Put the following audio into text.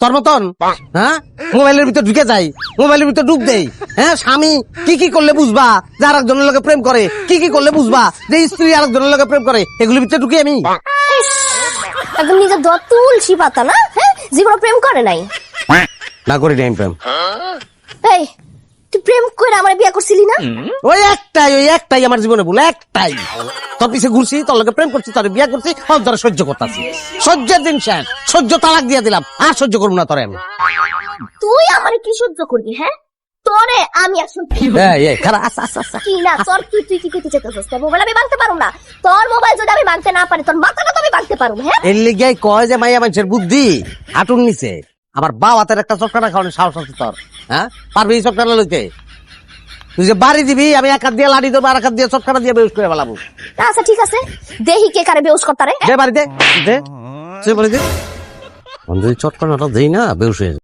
তোর মতন? হ্যাঁ? মোবাইলের ভিতর ঢুকে যাই মোবাইলের ভিতর ডুব দেই। হ্যাঁ স্বামী কি কি করলে বুঝবা? যে আরেকজনের লোকে প্রেম করে কি কি করলে বুঝবা? যে স্ত্রী আরেকজনের লোকে প্রেম করে এগুলির ভিতরে ঢুকে আমি। একদম নিজের দর তুলছি পাতা না হ্যাঁ? জীবনে প্রেম করে নাই। না করি নাই প্রেম। এই প্রেম করে আমার বিয়ে করছিলি না? ওই একটাই ওই একটাই আমার জীবনে বলে একটাই। তোর পিছে ঘুরছি তোর লোকে প্রেম করছি তোর বিয়ে করছি অন তোরা সহ্য করতেছি। সহ্যের দিন শেষ সহ্য তালাক দিয়ে দিলাম আর সহ্য করব না তোরে আমি। তুই আমার কি সহ্য করবি হ্যাঁ? তোরে আমি আসল এই, এই, খারাপ, আচ্ছা, আচ্ছা, আচ্ছা। কি না তোর কি তুই কি করতে চাইতেছিস? তোর মোবাইল আমি ভাঙতে পারব না। তোর মোবাইল যদি আমি ভাঙতে না পারি তোর মাথাটা তো আমি ভাঙতে পারব হ্যাঁ? এর লিগে কয় যে মাইয়া মানুষের বুদ্ধি হাঁটুর নিচে। আমার বাপ হাতের একটা চটকানা খাওয়ানোর সাহস আছে তোর হ্যাঁ? পারবি এই চটকানা লইতে? তুই যে বাড়ি দিবি আমি এক হাত দিয়ে লাড়ি দেবো আর এক হাত দিয়ে চটকাটা দিয়ে বেউস করে ফেলাবো। আচ্ছা ঠিক আছে। দেহি কে কারে বেউস করতারে। দে বাড়িতে দে। যদি চটকানাটা দেই না বেউস হয়ে।